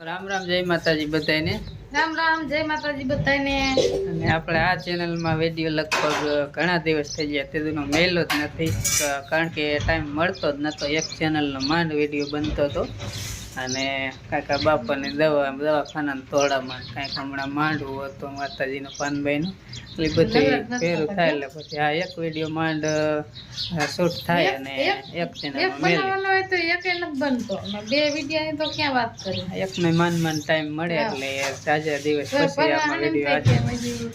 રામ રામ જય માતાજી બધાને રામ રામ જય માતાજી બધાને અને આપણે આ ચેનલમાં વીડિયો લગભગ ઘણા દિવસ થઈ ગયા. તેનો મેલો જ નથી કારણ કે ટાઈમ મળતો જ નહોતો એક ચેનલનો માંડ વીડિયો બનતો હતો. અને કાકા બાપાને દવા દવાખાના તોડામાં કાંઈક હમણાં માંડવું હતું માતાજીનું પાનભાઈનું એટલે બધી ફેરું થાય એટલે પછી આ એક વીડિયો માંડ શૂટ થાય અને એક એકને માન માન ટાઈમ મળે એટલે તાજા દિવસ પછી આમાં વીડિયો થાય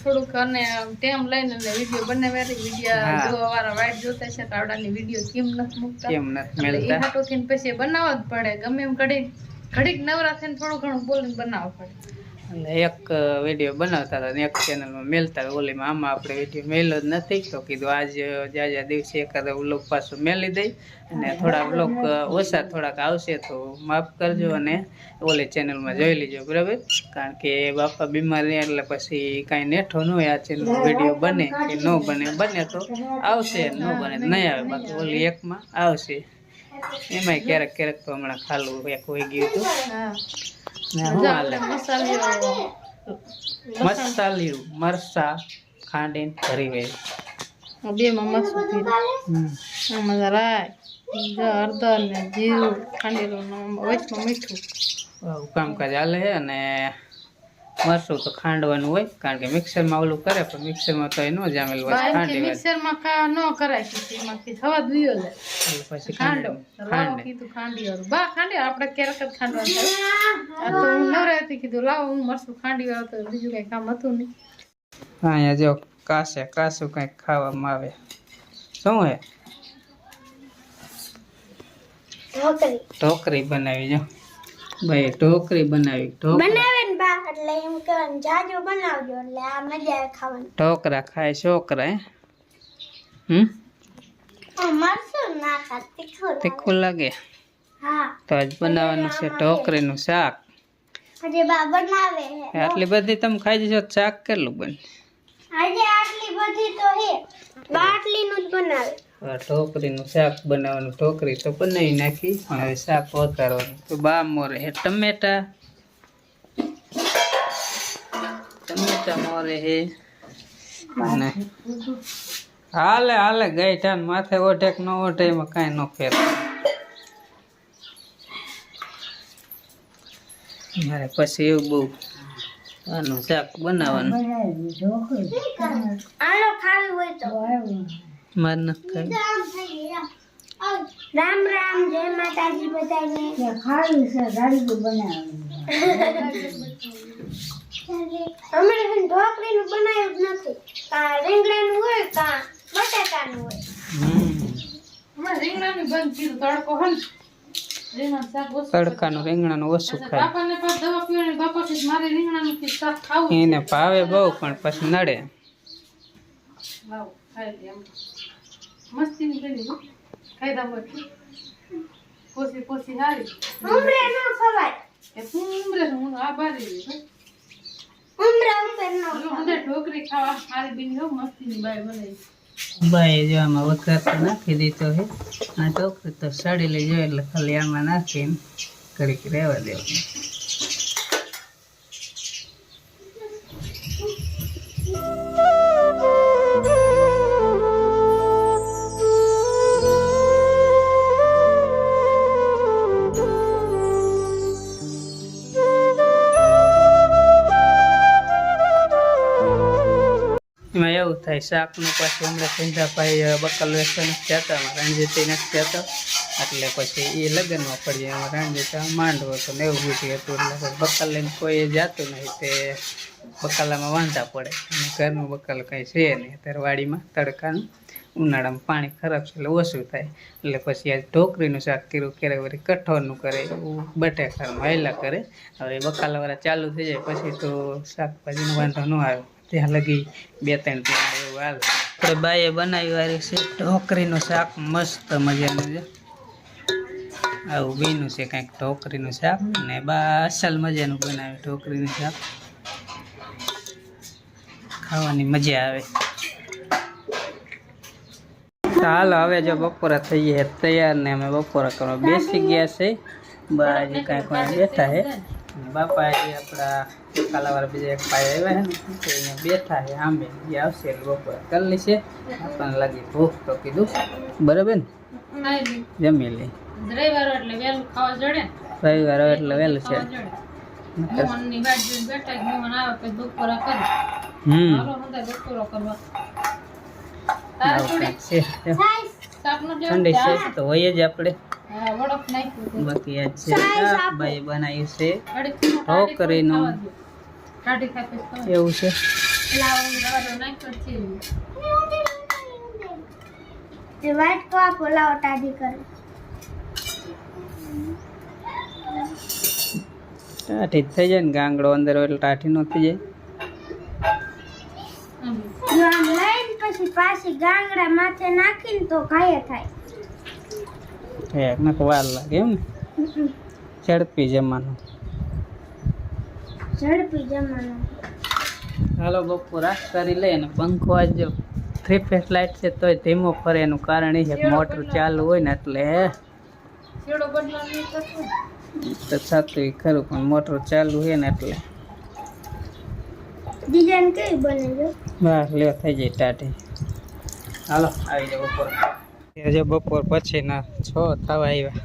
થોડુંક અને ટેમ લઈને વીડિયો બનાવ્યા વીડિયો હા. જોવા વાળા વાઈટ જોતા છે તો આવડાની વીડિયો કેમ નથી મૂકતા? કેમ નથી એ હાટોથી પછી બનાવવા જ પડે. ગમે એમ ઘડીક ઘડીક નવરા થઈને થોડું ઘણું બોલીને બનાવવું પડે. એક વીડિયો બનાવતા હતા ને એક ચેનલમાં મેલતા ઓલીમાં આમાં આપણે વીડિયો મેલો જ નથી તો કીધું આજ જાજા દિવસે એકાદ વ્લોગ પાછું મેલી દઈ અને થોડા વ્લોગ ઓછા થોડાક આવશે તો માફ કરજો અને ઓલી ચેનલમાં જોઈ લેજો, બરાબર? કારણ કે બાપા બીમાર રહ્યા એટલે પછી કાંઈ નેઠો ન હોય આ ચેનલ વીડિયો બને કે ન બને બને તો આવશે, ન બને નહીં આવે. બાકી ઓલી એકમાં આવશે. એમાંય ક્યારેક ક્યારેક તો હમણાં ખાલું એક હોઈ ગયું હતું. ને હાલે? મસાલિયું મરસા ખાંડીને ભરી હોય. બે માં મસ્ત આમાં રાય હળદર ને જીરું ખાંડેલું વચમાં મીઠું. કામકાજ હાલે અને મરસું તો ખાંડવાનું હોય કારણ કે મિક્સરમાં ઓલું કરે પણ મિક્સરમાં તો એ ન જામેલું હોય ખાંડી હોય મિક્સરમાં કા ન કરાય કે થવા દુયો જાય. પછી ખાંડો ખાંડે. કીધું ખાંડી બા ખાંડી આપણે ક્યારેક જ ખાંડવાનું થાય. આ તો હું નવરાતી કીધું લાવો હું મરસું ખાંડી વાળું તો બીજું કઈ કામ હતું નહીં. અહીંયા જો કાશે કાસું કંઈક ખાવામાં આવે. શું હે? ઢોકરી બનાવી જો. ભાઈ ઢોકરી બનાવી બનાવે ને બા એટલે એમ કહેવાનું જાજો બનાવજો એટલે આ મજા આવે ખાવાની. ઢોકરા ખાય છોકરા હે? હમ? મરસું ના ખા તીખું. તીખું લાગે? હા. તો આજ બનાવવાનું છે ઢોકરીનું શાક. આજે બા બનાવે. હે આટલી બધી તમે ખાઈ જશો શાક કેટલું બને? આજે આટલી બધી તો હે બા આટલીનું જ બનાવે. ઢોકરીનું શાક બનાવવાનું ઢોકરી તો બનાવી નાખી, હવે શાક વઘારવાનું. તો બા મોરે હે ટમેટા. ટમેટા મોરે હે. અને હાલે હાલે ગઈ માથે ઓઢે કે ન ઓઢે, એમાં કાંઈ ન ફેર. મારે પછી એવું બહુ આનું શાક બનાવવાનું. આનો ખાવી હોય તો. મારે નથી રામ રામ જય માતાજી બધાને. હમણાં છે ને ઢોકળીનું બનાવ્યું જ નથી. કા રીંગણાનું હોય કા બટાકાનું હોય. હમ બંધ કીધું તડકો રીંગણાનું તડકાનું રીંગણાનું ઓછું ખાય. ખાવું. એને ભાવે બહુ પણ પછી નડે. ખાઈ લે એમ મસ્તી ની કરી હો. ખાઈ દા પોસી પોસી હારી. ઉમરે ન ખવાય. એ પૂમરે હું આ બારી. ઉમરે ઉમરે ન અંદર ઢોકરી ખાવા હારી બીની હો મસ્તી ની બાય બનાવી બાય જો આમાં વઘાર તો નાખી દીધો હે અને ટોકરી તો સાડી લઈ જાય એટલે ખાલી આમાં નાખીને ઘડીક રહેવા દેવાનું. થાય શાકનું પાછું હમણાં સિંધાભાઈ બકલ વેસન જતા, અમારે રણજીતી નથી જતા. એટલે પછી એ લગ્નમાં પડી જાય અમારે રણજીતા માંડવો હતો ને એવું બધું હતું. એટલે બકલ લઈને કોઈ જાતું નહીં, તે બકાલામાં વાંધા પડે. અને ઘરનું બકલ કંઈ છે નહીં. અત્યારે વાડીમાં તડકાનું, ઉનાળામાં પાણી ખરાબ છે, એટલે ઓછું થાય. એટલે પછી આ ઢોકરીનું શાક કર્યું, ક્યારેક વળી કઠોળનું કરે બટેકાનું હાયલા કરે. હવે બકાલાવાળા ચાલુ થઈ જાય, પછી તો શાકભાજીનો વાંધો ન આવે. ત્યાં લગી બે ત્રણ ત્યાં વાર આપણે બાએ બનાવી વાળી છે ઢોકરીનું શાક, મસ્ત મજાનું છે. આવું બીનું છે કાંઈક ઢોકરીનું શાક ને બા અસલ મજાનું બનાવે ઢોકરીનું શાક. ખાવાની મજા આવે. ચાલો હવે જો બપોરા થઈ ગયા, તૈયાર ને અમે બપોરા કરવા બેસી ગયા છે. બાજુ કાંઈક બેઠા છે. બાપા એ આપણા કાલાવાળા બીજા એક ભાઈ આવ્યા છે ને તો અહીંયા બેઠા છે આંબે એ આવશે બપોરે કરી લેશે. આપણને લાગી ભૂખ તો કીધું. બરાબર ને. જમી લે. રવિવાર એટલે વહેલું ખાવા જડે રવિવાર એટલે વહેલું છે? ઠંડી છે તો હોય જ આપણે. બાકી આ છે ભાઈ બનાવ્યું છે. ખવાય. એવું છે. જ થઈ જાય ને ગાંગડો અંદર એટલે ટાઢી નો થઈ જાય. પછી પાછી ગાંગડા માથે નાખીને તો કાયા થાય. હે નક વાર લાગે એમ ને. ઝડપી જમવાનું. ઝડપી હાલો બપોર કરી લઈએ અને પંખો આજો થ્રી ફેસ લાઇટ છે તોય ધીમો ફરે એનું કારણ એ છે કે મોટર ચાલુ હોય ને એટલે તો થતું ખરું પણ મોટર ચાલુ હોય ને એટલે. ડિઝાઇન કઈ બને છે બહાર લે થઈ જાય ટાટી હાલો આવી જાવ બપોર. જે બપોર પછીના છ થવા આવ્યા.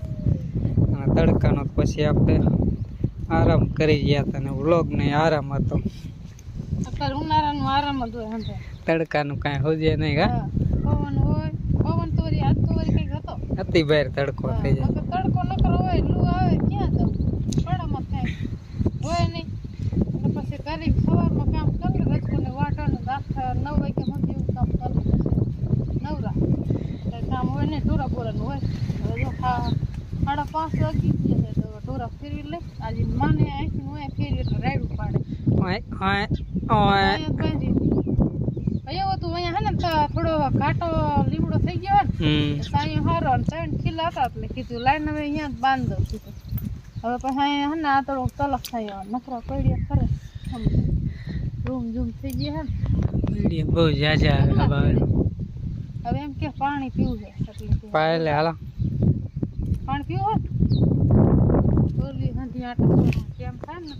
અને તડકાનો પછી આપણે આરામ કરી ગયા હતા ને વ્લોગ ને આરામ હતો. અત્યારે ઉનાળાનું આરામ હંધાય. તડકાનું કાંઈ હોજે નહીં હા પવન હોય પવન તો વળી આજ તો વળી કંઈક હતો. અતિ બહાર તડકો થઈ જાય. તડકો નકરો હોય લૂ આવે ક્યાં જવું? પડામાં થાય. હોય નહીં. પછી કરી સવારમાં કામ કરે રજકોને વાટવાનું આખા નવ વાગ્યા સુધી એવું કામ કરવું નવરા કંઈ કામ હોય ને ઢોરા બોરાનું હોય. હવે જો સાડા પાંચ વાગી ગયા છે તો ઢોરા ફેરવી લે. આજે માને અહીંથી હોય ફેરવી એટલે રાયડું પાડે. અહીંયા હતું અહીંયા હે ને થોડો ઘાટો લીમડો થઈ ગયો ને સાંઈ હારો ને ત્રણ ખીલા હતા એટલે કીધું લાઈન હવે અહીંયા જ બાંધ. દઉં કીધું હવે પછી અહીંયા હે ને આ તલક થાય નકરા પડ્યા ખરે રૂમ ઝૂમ થઈ ગયા હે ને. બહુ જાજા આવે હવે એમ કે પાણી પીવું છે કે પાયલે હાલો. પાણી પીવું હોય? ઓલી હાંધી આટા કેમ થાય ને.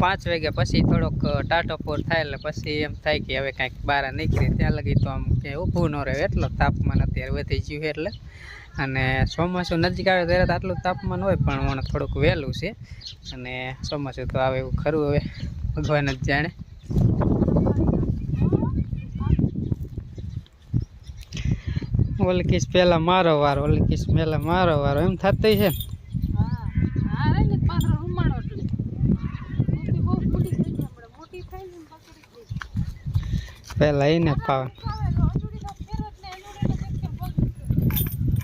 પાંચ વાગ્યા પછી થોડોક ટાટોપોર થાય એટલે પછી એમ થાય કે હવે કાંઈક બહાર નીકળી ત્યાં લગી તો આમ કે ઊભું ન રહે એટલો તાપમાન અત્યારે વધી ગયું એટલે. અને ચોમાસું નજીક આવે ત્યારે તો આટલું તાપમાન હોય પણ થોડુંક વહેલું છે. અને ચોમાસું તો આવે એવું ખરું હવે ભગવાન જ જાણે. ઓલકીસ પહેલા મારો વારો ઓલકીસ પહેલા મારો વારો એમ થતું છે. પહેલા એને પાવન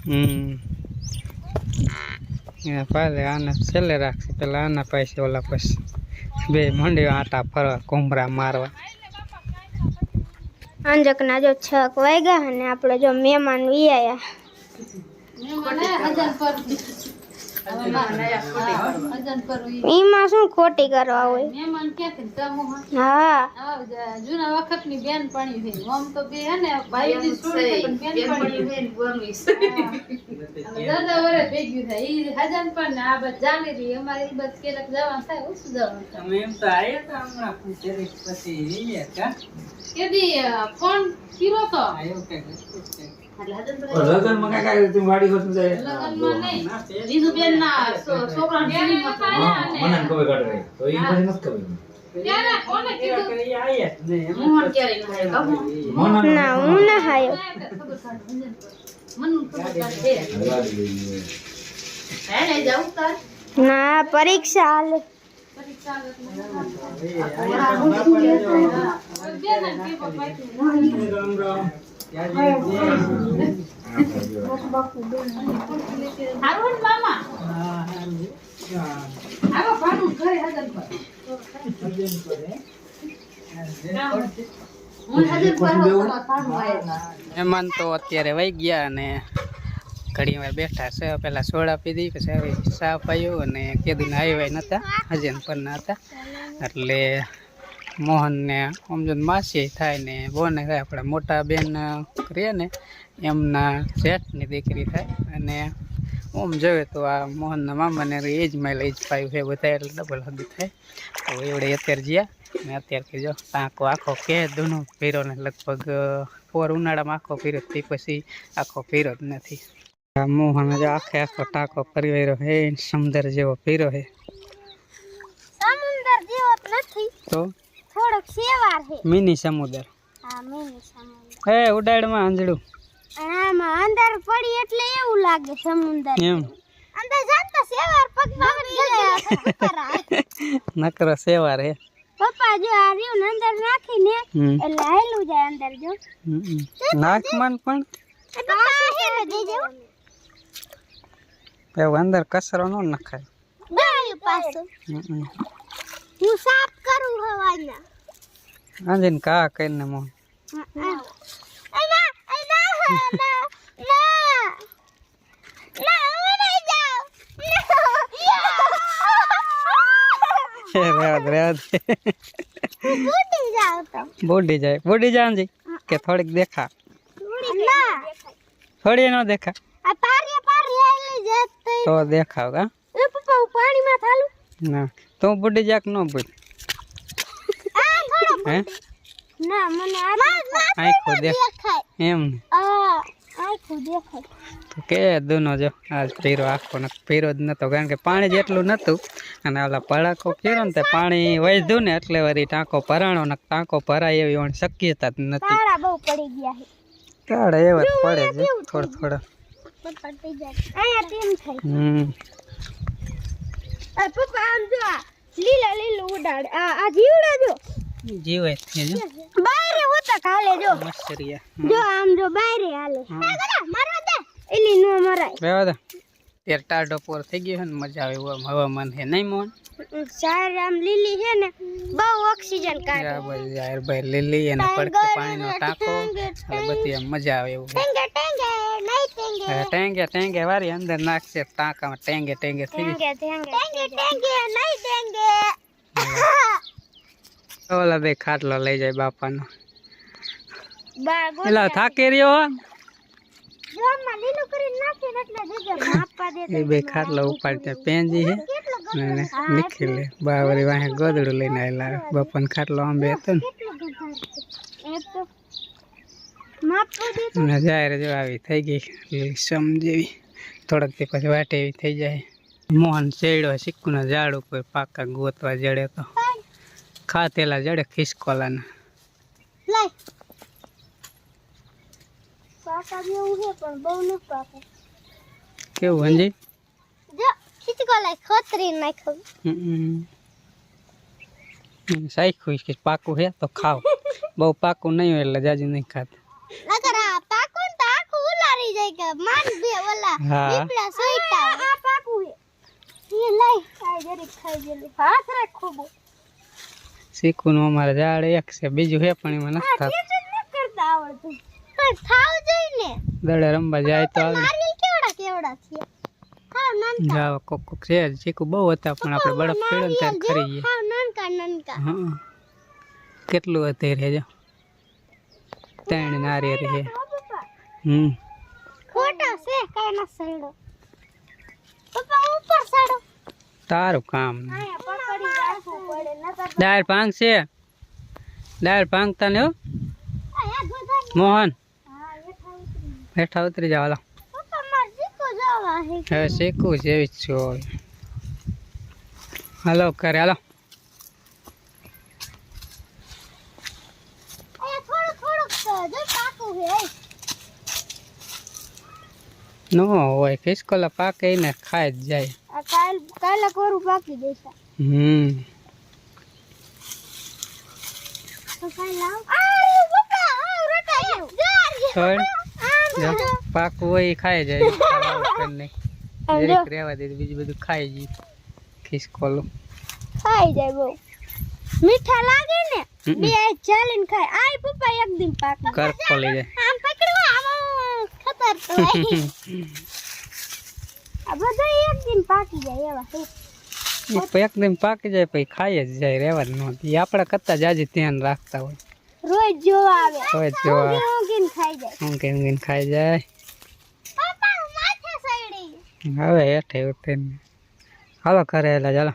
હમ. એને પાલે આને છેલ્લે રાખશે પેલા આના પાસે ઓલા પછી બે મંડી આટા ફરવા કુમરા મારવા. અંજકના જો છક વાગ્યા અને આપણે જો મહેમાન વી આયા. એમાં શું ખોટી કરવા હોય? હા. જૂના વખતની બેન પાણી થઈ આમ તો બે હે ને ભાઈ ની છોડી પણ બેન પાણી દાદા વરે ભેગ્યું થાય ઈ હજાન પણ ને આ બસ જાણી રહી અમારે ઈ બસ કેલક જવાનું થાય ઓછું જવાનું થાય તમે એમ તો આવ્યા હતા હમણાં પછી રહ્યા કા? કેદી ફોન કર્યો તો. આવ્યો કે લગનમાં કાંઈ કાંઈ વાડી હોત જાય. લગનમાં નહીં. રીધુબેન ના છોકરા હા, મને ને ખબર કાઢે. તો ઈ પછી નથી ખબર. ત્યારે કોને કીધું? મોહન ના હું ના હાયો ખબર કાઢ મન ખબર કાઢ. દે વાડી લઈ. હેને જાઉં તાર? ના પરીક્ષા હાલે. ને ને હોઉં તો અત્યારે વહી ગયા અને ઘડી વાર બેઠા છે. પેલા સોડા પીધી પછી હવે ચા પાયો અને કેદીને આવ્યા નહોતા હજનપરના હતા. એટલે મોહનને સમજણ માસી થાય ને બોને થાય. આપણા મોટા બેન કરીએ ને, એમના જેઠની દીકરી થાય. અને ઓમ જોઈએ તો આ મોહનના મામાને એ જ માઇલ એ જ પાયું છે બધા એટલે ડબલ હદી થાય. તો એવડે અત્યારે જ્યાં. ને અત્યારે જો ટાંકો આખો કે દૂનો પીરો ને લગભગ ફોર ઉનાળામાં આખો પીરો તે પછી આખો પીરો જ નથી. આ મોહન જો આખે આખો ટાંકો રહ્યો હે સમુદર જેવો પીરો હે. સમુદ્ર જેવો નથી. તો? થોડોક સેવાર હે. મિની સમુદર. હા મિની સમુંદર. હે ઉડાડમાં આંજળું આમાં અંદર પડી એટલે એવું લાગે સમુદ્ર. એમ. અંદર જાતા સેવાર પગમાં નકરો સેવાર હે. પપ્પા જો આ રીયું ને અંદર નાખીને એટલે હાયલું જાય અંદર જો. હમ. નાકમાં પણ પપ્પા હે દેજો. એવું અંદર કચરો ન નખાય. હું સાફ કરું હવાના. આંજીને કા કરીને મો. બોડી જાય બોડી જાય. આંજી કે થોડીક દેખા. થોડી ન દેખા આ પારી પારી આલી જત તો દેખાવ કા? એ પપ્પા હું પાણીમાં થાલું. ના તો બુડી જાક નો બુડ આ થોડો હે? ના મને આ આંખો દેખ. દેખાય. એમ આ આખું દેખાય. તો કે દૂનો જો આ પીરો આખો ને પીરો જ નતો કારણ કે પાણી જેટલું નતું અને ઓલા પડાકો કર્યો ને તે પાણી વધ્યું ને એટલે વળી ટાંકો ભરાણો ને ટાંકો ભરાય એવી ઓણ શક્યતા જ નથી તારા બહુ પડી ગયા છે. તારા એવા જ પડે છે. થોડા થોડા. પપ્પા આમ જો આ લીલા લીલું ઉડાડે. આ આ જીવડા જો. જીવે છે જો. બાયરે હોતા કાલે જો. મસ્તરિયા જો આમ જો બારે હાલે. મારવા દે. એલી નો મરાય. રહેવા દે પોર થઈ ગયો છે ને મજા આવે હવામાન છે. નહીં મોહન સાર આમ લીલી છે ને બહુ ઓક્સિજન કાઢે. ભાઈ યાર ભાઈ લીલી અને પડકે પાણીનો ટાંકો. બધી આમ મજા આવે એવું ટેંગે ટેંગે નહીં ટેંગે. ટેંગે ટેંગે વારી અંદર નાખશે ટાંકામાં. ટેંગે ટેંગે થઈ ટેંગે ટેંગે ટેંગે નહીં ટેંગે. ઓલા બે ખાટલો લઈ જાય બાપાનો. બા થાકી રહ્યો એ બે ખાટલો ઉપાડતા પેંજી કેટલું અને નીકળી લે. બા વળી વાહે ગોદડું લઈને આવેલા બપન ખાટલો આંબે હતો ને. જાહેર જો આવી થઈ ગઈ. લીસમ જેવી થોડાક તે પછી વાટે એવી થઈ જાય. મોહન ચેડ્યો સિક્કુના ઝાડ ઉપર પાકા ગોતવા જડે તો. ખાતેલા જડે ખિસકોલાના. લાય પાકા જેવું છે પણ બહુ ન પાકા. કેવું હંજી? જો ખીચકો લાય ખતરી નાખ્યો. સાઈખું કે પાકું હે તો ખાવ. બહુ પાકું નહીં હોય એટલે જાજુ નહીં ખાતા. નકર આ પાકો ને તો આખું ઉલારી જાય કે માન બે ઓલા હા. પીપળા સોઈટા આ પાકું હે એ લાય આ જરીક ખાઈ ગયેલું હાથ રાખ ખૂબ. શીખુનું અમારે ઝાડ એક છે બીજું હે પણ એમાં નથી થતું. ખેતર ન કરતા આવડતું. પણ થાવ જોઈને દડે રમવા જાય તો આવે. નારિયેલ કેવડા કેવડા છે? હા નાનકા. જાવ કોક કોક છે. ચીકુ બહુ હતા પણ આપણે બરફ પડ્યો ને ત્યારે ખરી ગયા. હાવ નાનકા નાનકા. હા. કેટલું અત્યારે જો? ત્રણ નારિયેળ છે. હો હમ. ખોટો છે કાઈ ના સડો પપ્પા ઉપર સડો તારું કામ. દાળ ભાંગ છે? દાળ ભાંગતા ને હો? મોહન. હા હેઠા ઉતરી જાવ હવે શીખવું છે એવી જ છું. હાલો કરે હાલો. નો હોય ખિસકોલા પાકે ને ખાઈ જ જાય. આ કાલ કોરું પાકી દેતા હમ. તો કાલ લાવ આ પપ્પા આ રોટા છોડ જો પાકું હોય ખાઈ જાય. કરી જરીક રહેવા દે બીજું બધું ખાઈ જાય ખિસકોલું ખાઈ જાય બહુ. મીઠા લાગે ને બે ચાલીને ખાય. આય પપ્પા એક દિન પાકી. કરપ પડી જાય આમ પકડવા આમ ખતર તો આ બધા એક દિન પાકી જાય એવા એકદમ પાકી જાય પછી ખાઈ જ જાય રહેવા જ નહોતી આપણા કરતા જાજી ધ્યાન રાખતા હોય. રોજ જોવા આવે. રોજ જોવા ઊંઘીને ખાઈ જાય. ઊંઘીને ઊંઘીને ખાઈ જાય. પપ્પા માથે સડી. હવે હેઠે ઉતરીને હાલો ઘરે એટલે ચાલો.